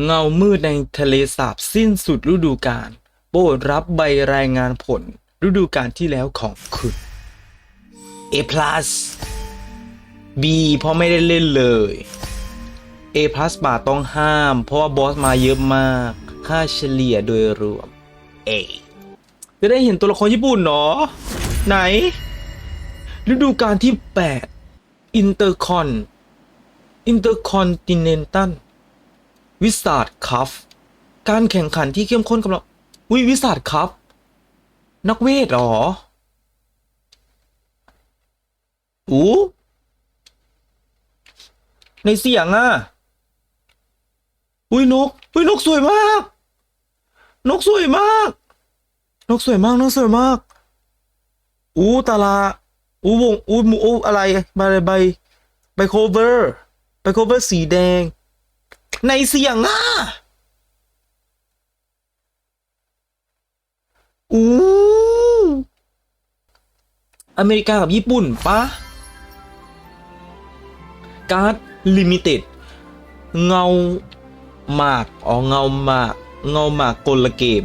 เงามืดในทะเลสาบสิ้นสุดฤดูกาลโปรดรับใบรายงานผลฤดูกาลที่แล้วของคุณ A plus B เพราะไม่ได้เล่นเลย A plus บาทต้องห้าม เพราะว่าบอสมาเยอะมาก ค่าเฉลี่ยโดยรวม A จะได้เห็นตัวละครญี่ปุ่นเนาะไหน ฤดูกาลที่8อิน วิสาดคัฟการแข่งขันที่เข้มข้นกำลังวิวิสาดคัฟนักเวทหรออู้ในเสียงอะอุ้ยนกอุ้ยนกสวยมาก นกสวยมาก นกสวยมากนกสวยมาก อู้ตาลาอู้วงอู้มูอู้อะไรใบอะไรใบใบโคเวอร์ใบโคเวอร์สีแดง ในเสียงอะอู้อเมริกากับญี่ปุ่นปะการ์ดลิมิเต็ดเงาหมากอ๋อเงาหมากเงาหมากกลเกม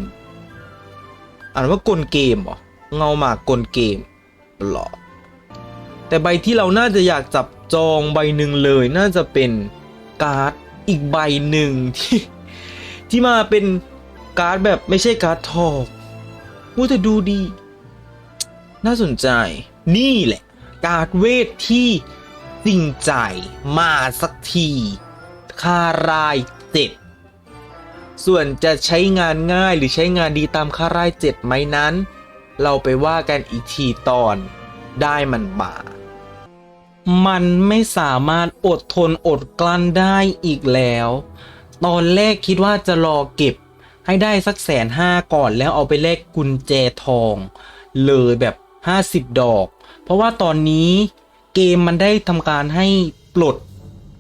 อ่านว่ากลเกมเหรอเงาหมากกลเกมหรอแต่ใบที่เราน่าจะอยากจับจองใบหนึ่งเลยน่าจะเป็นการ์ด อีกใบหนึ่งที่ที่มาเป็นการ์ดแบบไม่ใช่การ์ดทองว่าแต่ดูดี น่าสนใจ นี่แหละ การ์ดเวทที่สิ่งใจมาสักทีคารายเจ็ดส่วนจะใช้งานง่ายหรือใช้งานดีตามคารายเจ็ดไหมนั้น เราไปว่ากันอีกทีตอนได้มันมา มันไม่สามารถอดทนอดกลั้นได้อีกแล้ว ตอนแรกคิดว่าจะรอเก็บให้ได้สักแสนห้าก่อนแล้วเอาไปแลกกุญแจทอง เลยแบบ 50 ดอก เพราะว่าตอนนี้เกมมันได้ทำการให้ปลด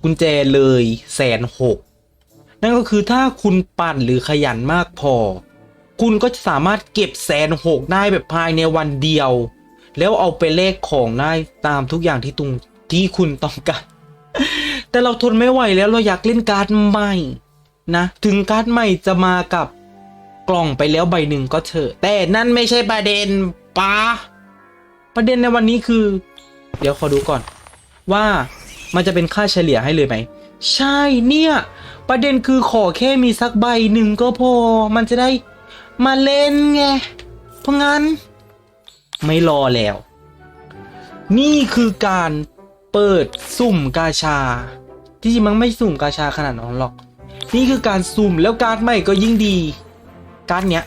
กุญแจเลยแสนหกนั่นก็คือถ้าคุณปั่นหรือขยันมากพอ คุณก็จะสามารถเก็บแสนหกได้แบบภายในวันเดียว แล้วเอาไปแลกของได้ตามทุกอย่างที่ตุง ที่คุณต้องการ แต่เราทนไม่ไหวแล้วเราอยากเล่นการ์ดใหม่นะ ถึงการ์ดใหม่จะมากับกล่องไปแล้วใบหนึ่งก็เถอะ แต่นั่นไม่ใช่ประเด็นปะประเด็นในวันนี้คือ เดี๋ยวขอดูก่อน ว่ามันจะเป็นค่าเฉลี่ยให้เลยไหม ใช่เนี่ย ประเด็นคือขอแค่มีสักใบหนึ่งก็พอ มันจะได้มาเล่นไง เพราะงั้น ไม่รอแล้ว นี่คือการ เปิดสุ่มกาชา ที่จริงมันไม่สุ่มกาชาขนาดนั้นหรอก นี่คือการสุ่มแล้วการ์ดใหม่ก็ยิ่งดี การ์ดเนี้ย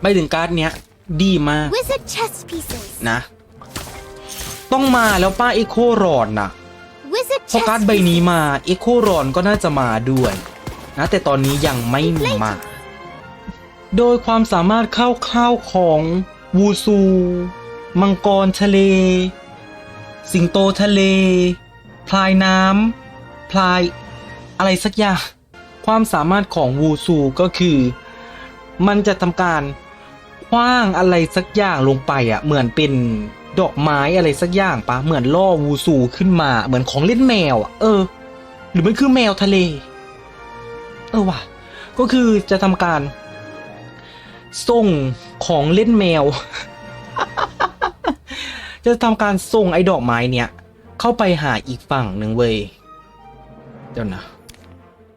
ไปถึงการ์ดเนี้ยดีมาก Wizard chess pieces. นะ ต้องมาแล้วป้าเอโครอนนะ Wizard พอ chess การ์ดใบนี้มาเอโครอนก็น่าจะมาด้วยนะแต่ตอนนี้ยังไม่มา โดยความสามารถคร่าวๆของวูซู มังกรทะเล สิงโตทะเล พลายน้ำ พลาย อะไรสักอย่าง ความสามารถของวูซูก็คือ มันจะทำการคว้างอะไรสักอย่างลงไปอะ เหมือนเป็นดอกไม้อะไรสักอย่างปะเหมือนล่อวูซูขึ้นมาเหมือนของเล่นแมวอะเออ หรือมันคือแมวทะเล เออว่ะ ก็คือจะทำการส่งของเล่นแมว จะทำการส่งไอ้ดอกไม้เนี่ย เข้าไปหาอีกฝั่งหนึ่งเว้ยเดี๋ยวนะ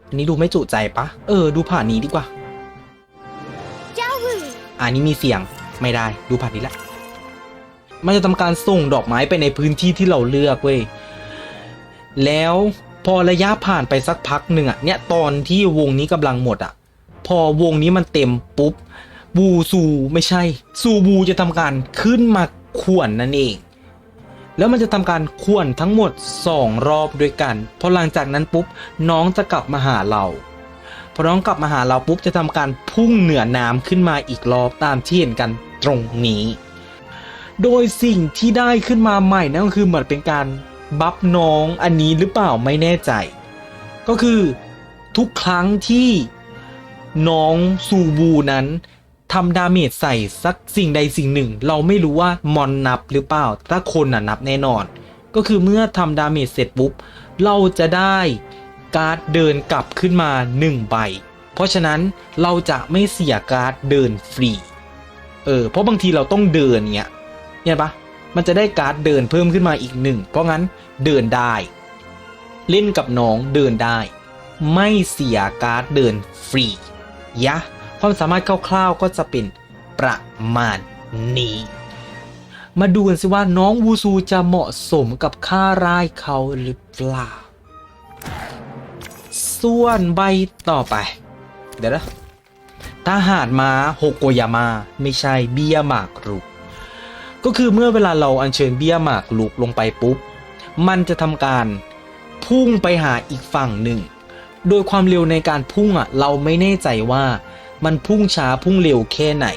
อันนี้ดูไม่จุใจปะเออ ดูผ่านนี้ดีกว่า Yaru. อันนี้มีเสียงไม่ได้ดูผ่านนี้แหละ มันจะทำการส่งดอกไม้ไปในพื้นที่ที่เราเลือกเว้ยแล้วพอระยะผ่านไปสักพักหนึ่งอะเนี่ยตอนที่วงนี้กำลังหมดอะ พอวงนี้มันเต็มปุ๊บบูซูไม่ใช่ ซูบูจะทำการขึ้นมา ข่วนนั่นเอง แล้วมันจะทำการข่วนทั้งหมด 2 รอบด้วยกัน พอหลังจากนั้นปุ๊บน้องจะกลับมาหาเราพอน้องกลับมาหาเราปุ๊บจะทำการพุ่งเหนือน้ำขึ้นมาอีกรอบตามที่เห็นกันตรงนี้ โดยสิ่งที่ได้ขึ้นมาใหม่นั่นก็คือเหมือนเป็นการบัฟน้องอันนี้หรือเปล่าไม่แน่ใจ ก็คือทุกครั้งที่น้องซูบูนั้น ทำดาเมจใส่สักสิ่งใดสิ่งหนึ่ง เราไม่รู้ว่ามอนนับหรือเปล่า ถ้าคนน่ะนับแน่นอน ก็คือเมื่อทำดาเมจเสร็จปุ๊บ เราจะได้การ์ดเดินกลับขึ้นมา 1 ใบ เพราะฉะนั้นเราจะไม่เสียการ์ดเดินฟรี เออ เพราะบางทีเราต้องเดินเงี้ยเนี่ยปะมันจะได้การ์ดเดินเพิ่มขึ้นมาอีกหนึ่ง เพราะงั้นเดินได้ เล่นกับน้องเดินได้ ไม่เสียการ์ดเดินฟรี ยะ ความสามารถคร่าวๆก็จะเป็นประมาณนี้ มาดูกันสิว่าน้องวูซูจะเหมาะสมกับค่าร่ายเขาหรือเปล่า ส่วนใบต่อไป เดี๋ยวนะทหารม้าโฮโกยามาไม่ใช่เบี้ยหมากรุก ก็คือเมื่อเวลาเราอัญเชิญเบี้ยหมากรุกลงไปปุ๊บ มันจะทำการพุ่งไปหาอีกฝั่งหนึ่ง โดยความเร็วในการพุ่งอะ เราไม่แน่ใจว่า มันพุ่งช้าพุ่งเร็วแค่ไหน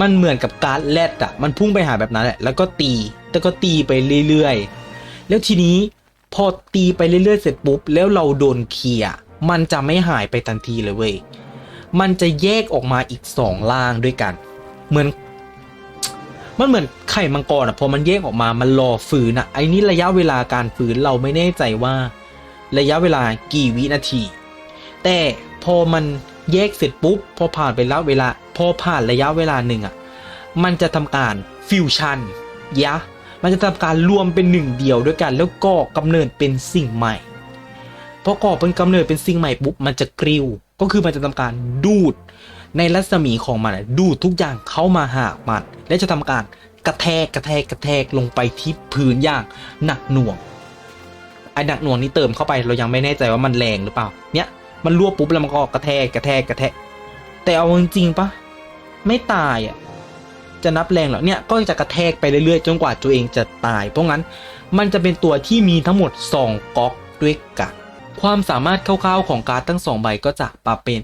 มันเหมือนกับการแรดอะมันพุ่งไปหาแบบนั้นแหละ แล้วก็ตี แล้วก็ตีไปเรื่อยๆ แล้วทีนี้พอตีไปเรื่อยๆ เสร็จปุ๊บ แล้วเราโดนเคลียร์มันจะไม่หายไปทันทีเลยเว้ย มันจะแยกออกมาอีกสองล่างด้วยกัน เหมือน มันเหมือนไข่มังกรอะ พอมันแยกออกมา มันรอฝืนอะ ไอ้นี่ระยะเวลาการฝืนเราไม่แน่ใจว่า ระยะเวลากี่วินาที แต่พอมัน แยกเสร็จปุ๊บพอผ่านไปแล้วเวลา พอผ่านระยะเวลาหนึ่งอะมันจะทำการฟิวชันยะมันจะทำการรวมเป็นหนึ่งเดียวด้วยกัน แล้วก็กำเนิดเป็นสิ่งใหม่พอก่อเป็นกำเนิดเป็นสิ่งใหม่ปุ๊บมันจะกริวก็คือมันจะทำการดูด ในรัศมีของมันดูดทุกอย่างเข้ามาหามัน และจะทำการกระแทกกระแทกกระแทกลงไปที่พื้นอย่างหนักหน่วงไอ้หนักหน่วงนี้เติมเข้าไปเรายังไม่แน่ใจว่ามันแรงหรือเปล่า เนี่ย มันรั่วปุ๊บแล้วมันก็กระแทกกระแทกกระแทก แต่เอาจริงๆปะไม่ตายอะจะนับแรงเหรอเนี่ยก็จะกระแทกไปเรื่อยๆจนกว่าตัวเองจะตาย เพราะงั้นมันจะเป็นตัวที่มีทั้งหมด 2ก๊อกด้วยกันความสามารถคร่าวๆของการ์ดทั้งสองใบก็จะปะเป็น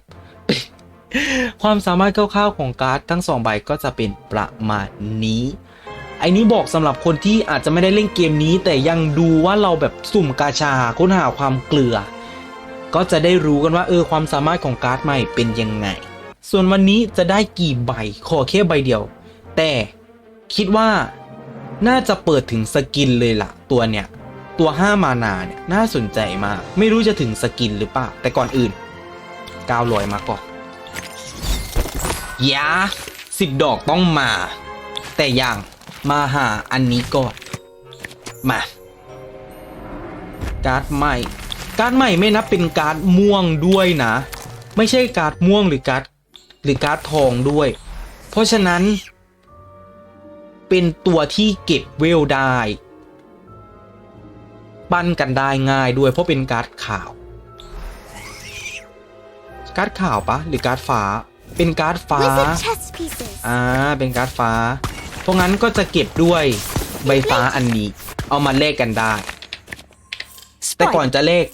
ความสามารถคร่าวๆของการ์ดทั้งสองใบก็จะเป็นประมาณนี้ไอ้นี้บอกสำหรับคนที่อาจจะไม่ได้เล่นเกมนี้ แต่ยังดูว่าเราแบบสุ่มกาชาค้นหาความเกลือ ก็จะได้รู้กันว่าเออความสามารถของการ์ดใหม่เป็นยังไง ส่วนวันนี้จะได้กี่ใบขอแค่ใบเดียว แต่คิดว่าน่าจะเปิดถึงสกินเลยล่ะ ตัวเนี้ยตัว 5 มานาเนี่ยน่าสนใจมาก ไม่รู้จะถึงสกินหรือเปล่า แต่ก่อนอื่นก้าวลอยมาก่อนยาสิบดอกต้องมา แต่อย่างมาหาอันนี้ก่อน มา การ์ดใหม่ การ์ดใหม่ไม่นับเป็นการ์ดม่วงด้วยนะ ไม่ใช่การ์ดม่วงหรือการ์ดหรือการ์ดทองด้วย เพราะฉะนั้น เป็นตัวที่เก็บเวลได้ปั้นกันได้ง่ายด้วยเพราะเป็นการ์ดขาว การ์ดขาวปะหรือการ์ดฟ้า เป็นการ์ดฟ้า Wizard chess pieces. อ่าเป็นการ์ดฟ้า เพราะงั้นก็จะเก็บด้วยใบฟ้าอันนี้ เอามาแลกกันได้ แต่ก่อนจะเลข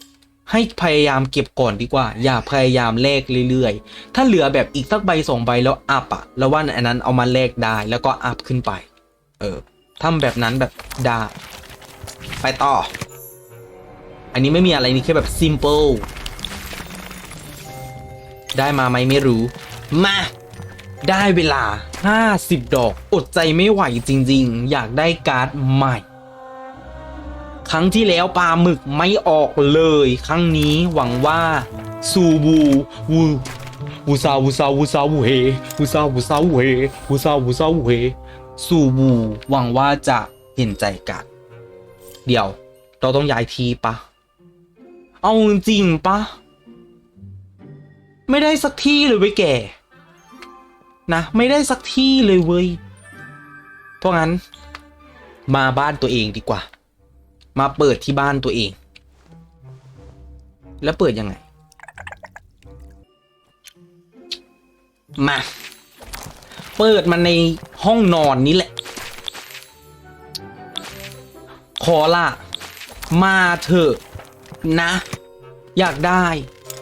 ให้พยายามเก็บก่อนดีกว่า อย่าพยายามเลขเรื่อยๆ ถ้าเหลือแบบอีกสักใบสองใบแล้วอัพอะแล้วว่าอันนั้นเอามาเลขได้แล้วก็อัพขึ้นไป เออทำแบบนั้นแบบได้ไปต่อ อันนี้ไม่มีอะไรนี่แค่แบบ simple ได้มาไหมไม่รู้ มา ได้เวลา 50 ดอก อดใจไม่ไหวจริง ๆ อยากได้การ์ดใหม่ ครั้งที่แล้วปลาหมึกไม่ออกเลย ครั้งนี้หวังว่าซูบูวูวูซาวูซาวูซาวูเฮวูซาวูซาวูเฮวูซาวูซาวูเฮซูบูหวังว่าจะเห็นใจกัน เดี๋ยว เราต้องย้ายทีปะ เอาจริงปะ ไม่ได้สักที่เลยเว้ยแกนะ ไม่ได้สักที่เลยเว้ยเพราะงั้น มาบ้านตัวเองดีกว่า มาเปิดที่บ้านตัวเอง แล้วเปิดยังไง มา เปิดมันในห้องนอนนี้แหละ ขอละมาเถอะนะ อยากได้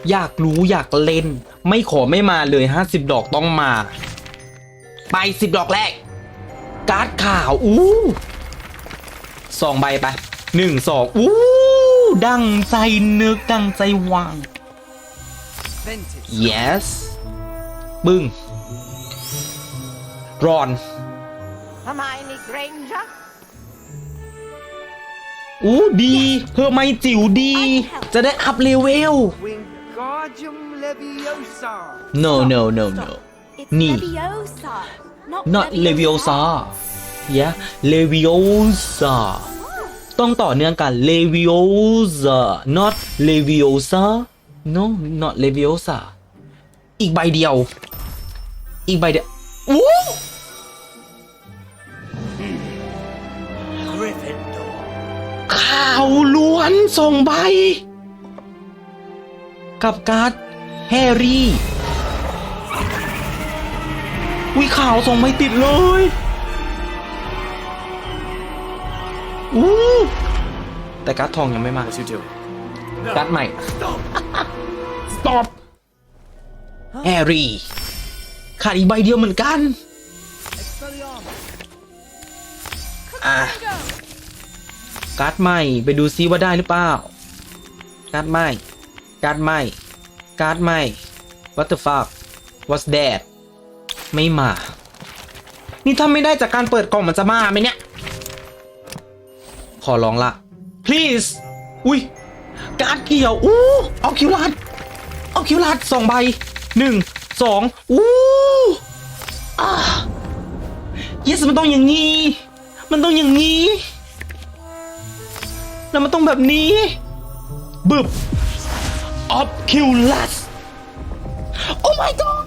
อยากรู้อยากเล่น ไม่ขอไม่มาเลยห้าสิบดอกต้องมา ไปสิบดอกแรก การ์ดข่าว อู้สองใบไป หนึ่งสองอู้ดังใจนึกดังใจวาง yes บึ้งรอน Hermione Granger? อู้ดีเพิ่มไม่จิ๋วดี จะได้อัพเลเวล Wingardium Leviosa. no no no no It's Ni. Leviosa, not, not leviosa yeah leviosa ต้องต่อเนื่องกัน leviosa not leviosa no not leviosa อีกใบเดียว อีกใบเดียวอู้ Gryffindor. ข่าวล้วนส่งใบ กับการ์ดแฮร์รี่วิข่าวส่งไม่ติดเลย อู้แต่การ์ดทองยังไม่มา What you do? การ์ดใหม่ Stop. stop แฮร์รี่ขาดอีกใบเดียวเหมือนกัน อะ การ์ดใหม่ไปดูซิว่าได้หรือเปล่า การ์ดใหม่ การ์ดใหม่ การ์ดใหม่ what the fuck what's that ไม่มา นี่ถ้าไม่ได้จากการเปิดกล่องมันจะมาไหมเนี่ย ขอร้องละ please อุ้ยการ์ดเกี่ยวอู้เอาคิวลัดเอาคิวลัดสองใบหนึ่งสองอู้อ่า yes มันต้องอย่างนี้ มันต้องอย่างนี้ แล้วมันต้องแบบนี้ บึบออฟคิวลัสโอ้ my god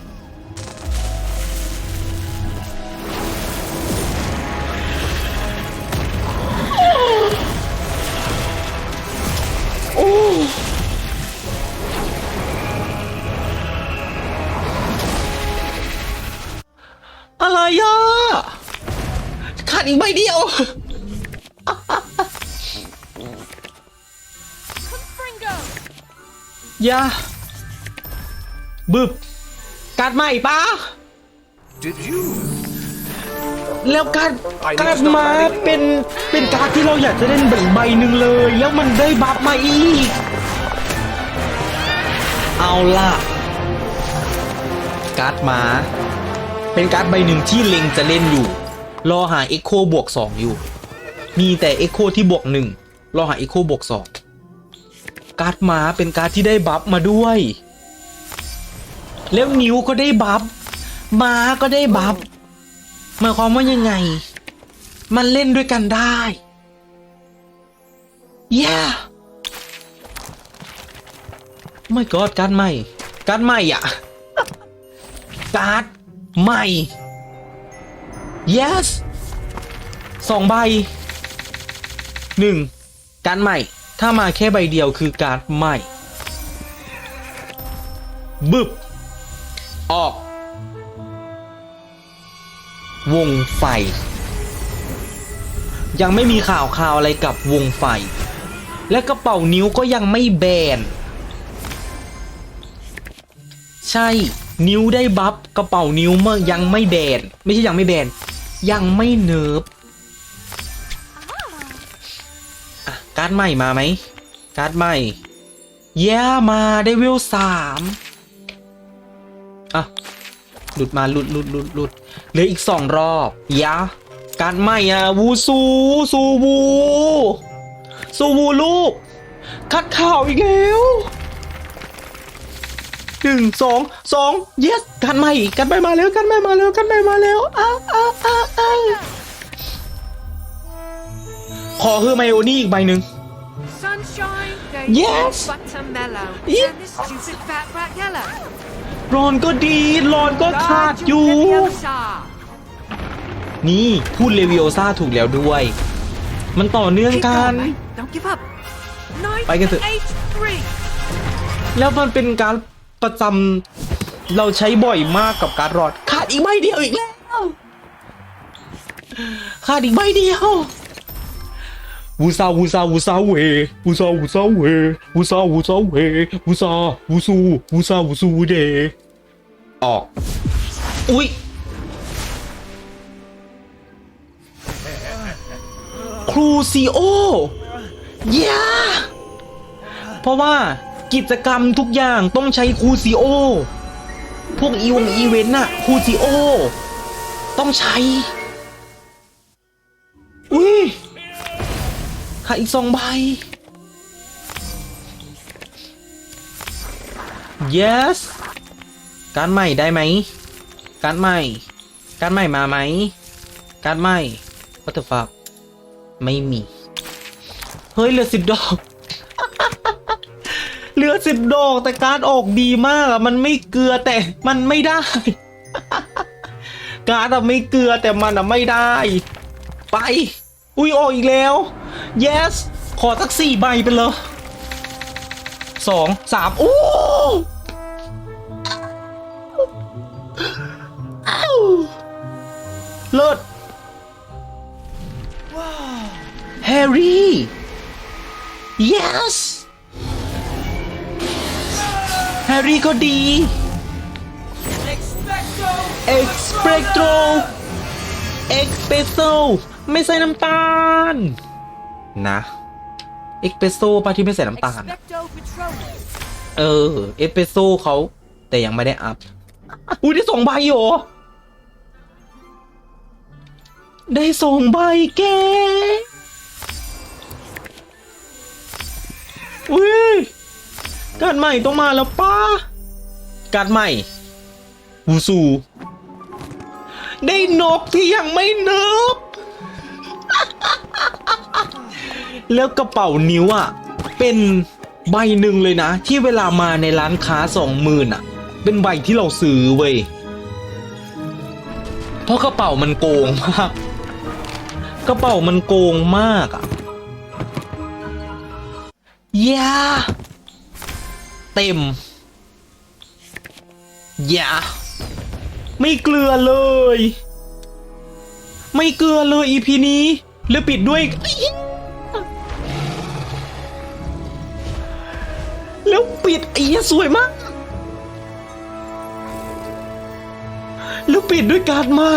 โอ้อะไรอะขาดอีกใบเดียว อย่า บึบการ์ดใหม่ปะ Did you? แล้วการ์ด I know การ์ด it's not มา ready. เป็นเป็นการ์ดที่เราอยากจะเล่นอีกใบหนึ่งเลย แล้วมันได้บัฟมาอีก เอาล่ะ การ์ดมาเป็นการ์ดใบหนึ่งที่เล็งจะเล่นอยู่ รอหา Echo บวก2อยู่ มีแต่ Echo ที่บวก1รอหา Echo บวก2การ์ดม้าเป็นการ์ดที่ได้บัฟมาด้วย แล้วนิ้วก็ได้บัฟม้าก็ได้บัฟ หมายความว่ายังไง มันเล่นด้วยกันได้ yeah ไม่กอดการ์ดใหม่การ์ดใหม่อะการ์ดใหม่ yes สองใบหนึ่งการ์ดใหม่ ถ้ามาแค่ใบเดียวคือการ์ดใหม่บึบออก วงไฟ ยังไม่มีข่าวข่าวอะไรกับวงไฟ และกระเป๋านิ้วก็ยังไม่แบน ใช่นิ้วได้บัฟกระเป๋านิ้วเมื่อยังไม่แบน ไม่ใช่ยังไม่แบน ยังไม่เนิร์ฟการ์ดใหม่มาไหมการ์ดใหม่แย่มาได้เวลสามอะหลุดมาหลุดหลุดหลุดหลุด เหลืออีกสองรอบยะการดใหม่อะวูซูซูวูซูวูลูก คัดข่าวอีกแล้วหนึ่งสองสอง yes การใหม่การใหม่มาแล้วการใหม่มาแล้วการใหม่มาแล้วอ้าวอ้าวอ้าวอ้าวขอเฮอร์ไมโอนี่อีกใบหนึ่ง Sunshine, Yes. รอนก็ดีรอนก็ขาดอยู่ Leviosa. นี่พูดเลวิโอซาถูกแล้วด้วย มันต่อเนื่อง Keep กัน going, mate. Don't give up. Nine, Bye, get it. eight, three. แล้วมันเป็นการประจำเราใช้บ่อยมากกับการดรอด ขาดอีกใบเดียวอีกแล้ว ขาดอีกใบเดียววูซาวูซาวูซาเววูซาวูซาเววูซาวูซาเววูซาวูซูวูซาวูซูเด ออก อุ๊ยครูซีโอย่าเพราะว่ากิจกรรมทุกอย่างต้องใช้ครูซีโอ พวกอีวงอีเวนต์น่ะครูซีโอ ต้องใช้ อุ้ยหาอีกสองใบ yes การใหม่ได้ไหมการใหม่การใหม่มาไหมการใหม่ what the fuck ไม่มี เฮ้ยเหลือสิบดอกเหลือสิบดอกแต่การออกดีมากอะมันไม่เกลือแต่มันไม่ได้ การอะไม่เกลือแต่มันอะไม่ได้ ไป อุ้ยออกอีกแล้ว yes ขอสักสี่ใบไปเลยสองสามโอ้อ้ เลิศว้าวแฮร์รี่ yes แฮร์รี่ก็ดี Expecto Espresso ไม่ใส่น้ำตาล นะ Espresso ปะที่ไม่ใส่น้ำตาลอะ Expecto Patronus. เออ เอสเปรสโซ่เขาแต่ยังไม่ได้อัพ อุ้ยได้สองใบเหรอ ได้สองใบแกอุ้ยการใหม่ต้องมาแล้วป้าการใหม่วูซู ได้นกที่ยังไม่เนิบแล้วกระเป๋านิ้วอะ เป็นใบหนึ่งเลยนะ ที่เวลามาในร้านค้าสองหมื่นอะ เป็นใบที่เราซื้อเว้ยเพราะกระเป๋ามันโกงมาก กระเป๋ามันโกงมากอะยาเต็มยาไม่เกลือเลย ไม่เกลือเลยอีพีนี้ แล้วปิดด้วย แล้วปิดไอ้สวยมาก แล้วปิดด้วยการดใหม่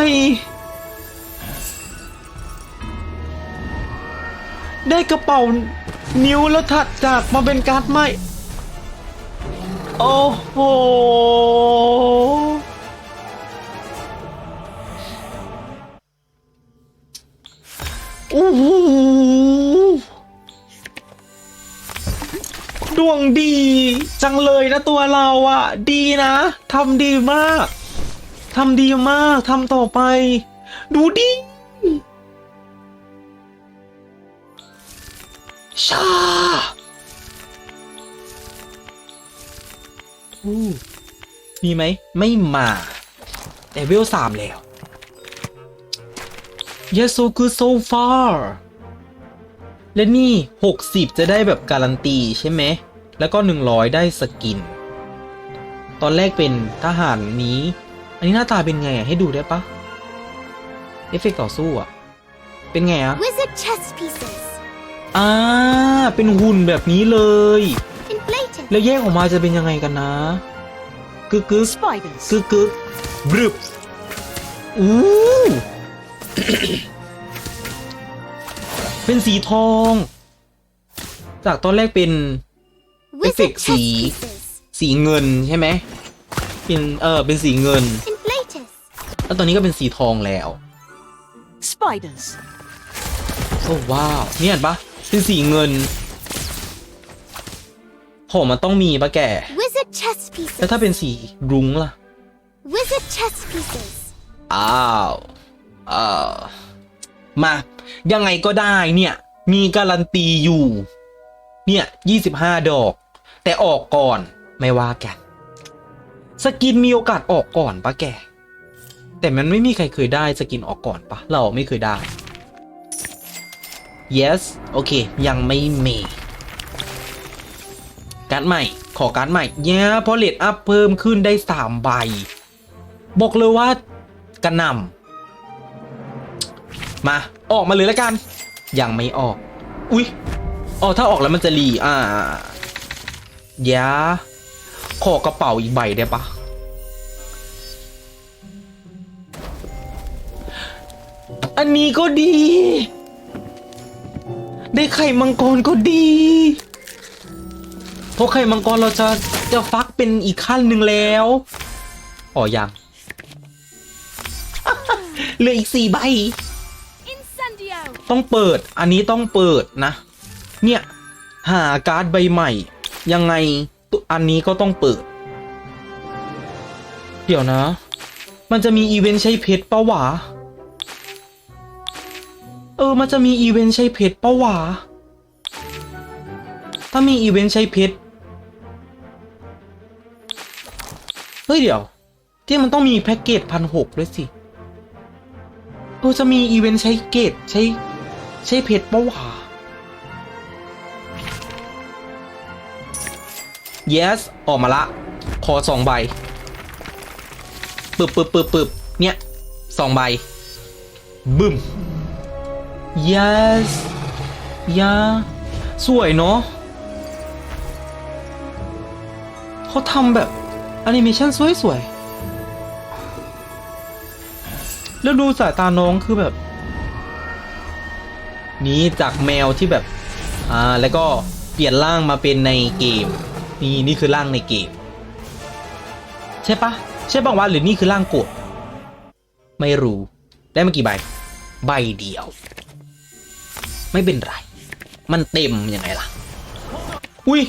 ได้กระเป๋านิ้วแล้วถัดจากมาเป็นการ์ดใหม่ โอ้โห โอ้โห ดวงดี จังเลยนะตัวเราอะดีนะทำดีมากทำดีมากทำต่อไป ดูดิ ชาอู้มีไหม ไม่มาแต่เวลสามแล้ว Yes so good so far และนี่ 60 จะได้แบบการันตีใช่ไหม แล้วก็ 100 ได้สกิน ตอนแรกเป็นทหารนี้ อันนี้หน้าตาเป็นไงอะให้ดูได้ปะ เอฟเฟกต์ต่อสู้อะเป็นไงอะ Wizard chess pieces. อ่า เป็นหุ่นแบบนี้เลย Inflated. แล้วแยกออกมาจะเป็นยังไงกันนะกึกกึก Spiders. กึกกึกบรึบอู้เป็นสีทอง จากตอนแรกเป็น Wizard Effect chess สี pieces. สีเงินใช่ไหมเป็นเออเป็นสีเงิน Inflated. แล้วตอนนี้ก็เป็นสีทองแล้ว Spiders. โอ้ว้าวเนี่ยเห็นปะ เป็นสีเงินผมมันต้องมีปะแก Wizard chess แล้ว pieces. ถ้าเป็นสีรุ้งล่ะ Wizard chess pieces. อ้าวเออมา ยังไงก็ได้เนี่ย มีการันตีอยู่ เนี่ยยี่สิบห้าดอก แต่ออกก่อนไม่ว่ากัน สกินมีโอกาสออกก่อนปะแก แต่มันไม่มีใครเคยได้สกินออกก่อนปะเราไม่เคยได้ yes โอเค ยังไม่มีการ์ดใหม่ ขอการ์ดใหม่เนี่ยเพราะเลดอัพเพิ่มขึ้นได้สามใบ บอกเลยว่ากระนำมา ออกมาเลยแล้วกัน ยังไม่ออก อุ๊ยอ๋อถ้าออกแล้วมันจะรีอ่ายาขอกระเป๋าอีกใบได้ปะอันนี้ก็ดี ได้ไข่มังกรก็ดี เพราะไข่มังกรเราจะจะฟักเป็นอีกขั้นหนึ่งแล้วอ๋อยังเหลืออีกสี่ใบ ต้องเปิด อันนี้ต้องเปิดนะ เนี่ย หาการ์ดใบใหม่ ยังไงตัวอันนี้ก็ต้องเปิด เดี๋ยวนะ มันจะมีอีเวนต์ใช้เพชรปะวะ เออ มันจะมีอีเวนต์ใช้เพชรปะวะ ถ้ามีอีเวนต์ใช้เพชร เฮ้ยเดี๋ยว ที่มันต้องมีแพ็กเกจพันหกด้วยสิ เออ จะมีอีเวนต์ใช้เกตใช้ ใช้เพชรปะวะ yes ออกมาละ ขอสองใบปึบปึบปึบปึบเนี่ยสองใบบึ้ม yes ยาสวยเนาะเขาทำแบบแอนิเมชันสวยๆ แล้วดูสายตาน้องคือแบบ นี้จากแมวที่แบบ อ่า แล้วก็เปลี่ยนร่างมาเป็นในเกม นี่นี่คือร่างในเกม ใช่ปะใช่ปะวะหรือนี่คือร่างกดไม่รู้ ได้มากี่ใบ ใบเดียว ไม่เป็นไร มันเต็มยังไงล่ะ อุ้ย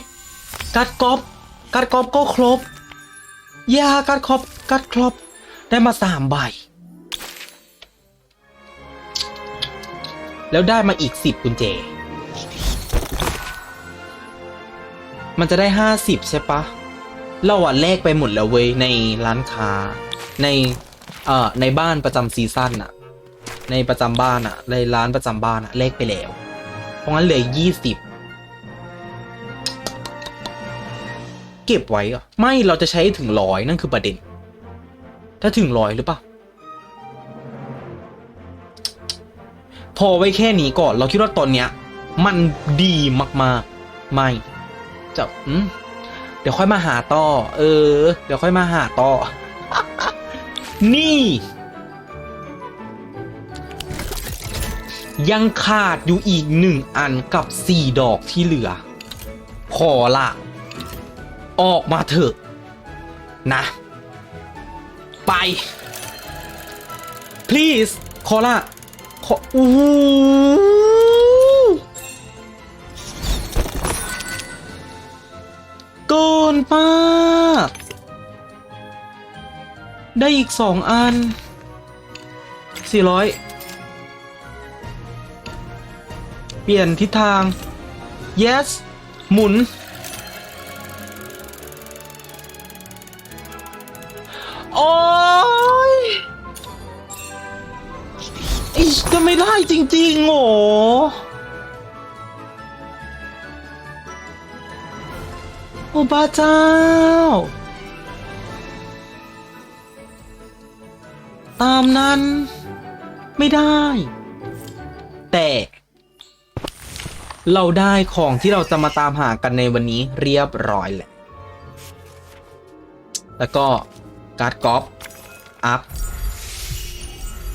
การ์ดกอบการ์ดกอบก็ครบยาการ์ดครบการ์ดครบได้มาสามใบ แล้วได้มาอีกสิบกุญแจ มันจะได้ห้าสิบใช่ปะ เราอะแลกไปหมดแล้วเว้ยในร้านค้าในเอ่อในบ้านประจำซีซั่นอะ ในประจำบ้านอะในร้านประจำบ้านอะแลกไปแล้ว เพราะงั้นเหลือยี่สิบเก็บไว้อะไม่เราจะใช้ถึงร้อยนั่นคือประเด็น ถ้าถึงร้อยหรือเปล่าพอไว้แค่นี้ก่อน เราคิดว่าตอนเนี้ย มันดีมากๆ ไม่จะอืมเดี๋ยวค่อยมาหาต่อ เออ เดี๋ยวค่อยมาหาต่อ นี่ ยังขาดอยู่อีกหนึ่งอันกับสี่ดอกที่เหลือ ขอละออกมาเถอะ นะ ไป please ขอละขออู้หูเกินมากได้อีกสองอันสี่ร้อย ปลี่ยนทิศทาง yes หมุน โอ้ยอิชจะไม่ได้จริง ๆโหโอ้บ้าเจ้า ตามนั้น ไม่ได้ แต่ เราได้ของที่เราจะมาตามหากันในวันนี้เรียบร้อยแหละ แล้วก็การ์ดกอล์ฟอัพ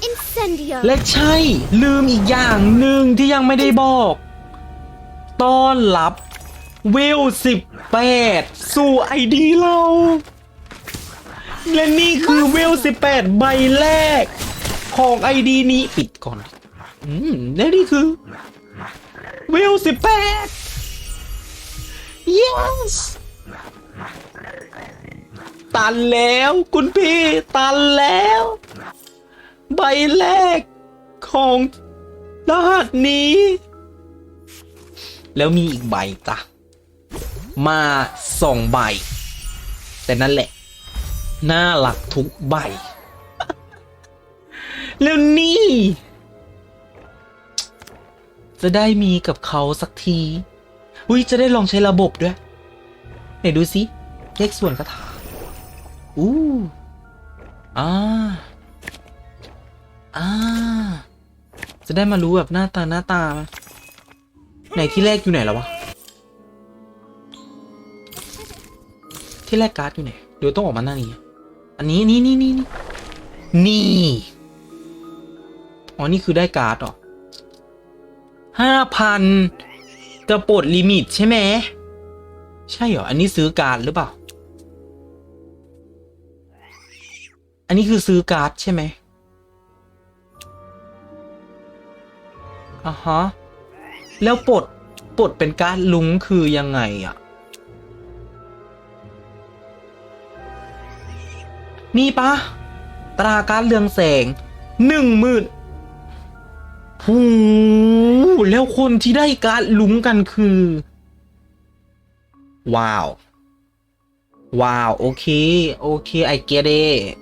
Incendio. และใช่ ลืมอีกอย่างหนึ่งที่ยังไม่ได้บอก ต้อนรับเวลสิบแปดสู่ไอดีเรา และนี่คือเวลสิบแปดใบแรก ของไอดีนี้ปิดก่อน อืมและนี่คือ เวลสิบแปด yes ตันแล้วคุณพี่ตันแล้ว ใบแรกของรหัสนี้ แล้วมีอีกใบจ้ะมาสองใบ แต่นั่นแหละ น่ารักทุกใบ แล้วนี่ จะได้มีกับเขาสักทีอุ้ยจะได้ลองใช้ระบบด้วยไหนดูสิเลขส่วนคาถาอู้อ่าอ่าจะได้มารู้แบบหน้าตาหน้าตาไหมไหนที่แรกอยู่ไหนแล้ววะ ที่แรกการ์ดอยู่ไหน เดี๋ยวต้องออกมาหน้านี้ อันนี้นี่นี่นี่นี่นี่ อ๋อ นี่คือได้การ์ดหรอ ห้าพันจะปลดลิมิตใช่ไหม ใช่เหรอ อันนี้ซื้อการ์ดหรือเปล่า อันนี้คือซื้อการ์ดใช่ไหมอะฮะ แล้วปลดปลดเป็นการ์ดลุงคือยังไงอะ นี่ปะตราการ์ดเรืองแสงหนึ่งหมื่น หูแล้วคนที่ได้การ์ดลุ้งกันคือ ว้าว ว้าว โอเค โอเค I get it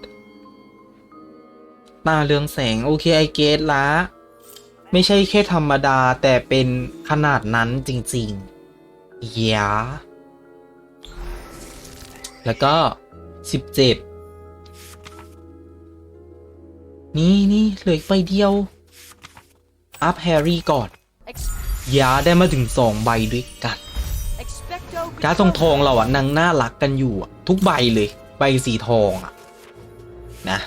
ตาเรืองแสง โอเค I get ละ ไม่ใช่แค่ธรรมดาแต่เป็นขนาดนั้นจริงๆยาแล้วก็สิบเจ็ดนี่นี่เหลืออีกใบเดียว อัพแฮร์รี่ก่อนยาได้มาถึงสองใบด้วยกัน Expecto การ์ดทองทองเราอะนางน่ารักกันอยู่อะทุกใบเลย ใบสีทองอะนะ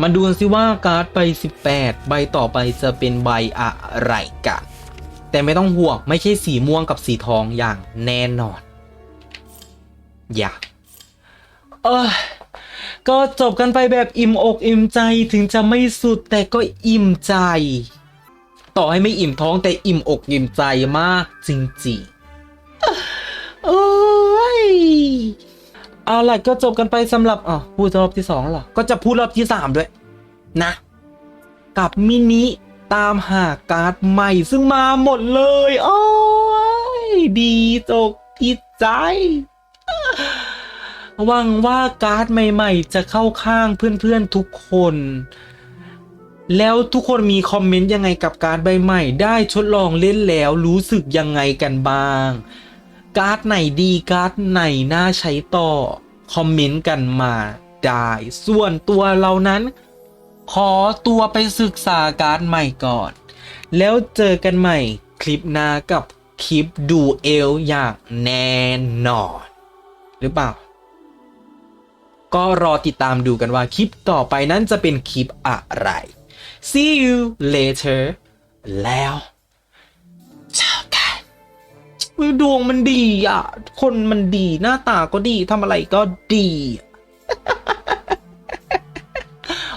มาดูกันสิว่าการ์ดใบ18 ใบต่อไปจะเป็นใบอะไรกัน แต่ไม่ต้องห่วงไม่ใช่สีม่วงกับสีทองอย่างแน่นอน อย่า เออ ก็จบกันไปแบบอิ่มอกอิ่มใจถึงจะไม่สุดแต่ก็อิ่มใจ ต่อให้ไม่อิ่มท้องแต่อิ่มอกอิ่มใจมากจริงๆเอ้ยเอาล่ะก็จบกันไปสำหรับอะพูดรอบที่สองหรอก็จะพูดรอบที่สามด้วย นะ กับมินิตามหาการ์ดใหม่ซึ่งมาหมดเลย โอ้ยดีจกจิตใจ หวังว่าการ์ดใหม่ ๆ จะเข้าข้างเพื่อนๆทุกคน แล้วทุกคนมีคอมเมนต์ยังไงกับการ์ดใบใหม่ ได้ทดลองเล่นแล้วรู้สึกยังไงกันบ้าง การ์ดไหนดีการ์ดไหนน่าใช้ต่อ คอมเมนต์กันมาได้ ส่วนตัวเรานั้น ขอตัวไปศึกษาการ์ดใหม่ก่อน แล้วเจอกันใหม่คลิปหน้ากับคลิปดูเอลอย่างแน่นอน หรือเปล่า ก็รอติดตามดูกันว่าคลิปต่อไปนั้นจะเป็นคลิปอะไร see you later แล้วเจอกันดวงมันดีอะ คนมันดีหน้าตาก็ดีทำอะไรก็ดี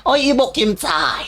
โอ้ยอีบกเข็มจ่าย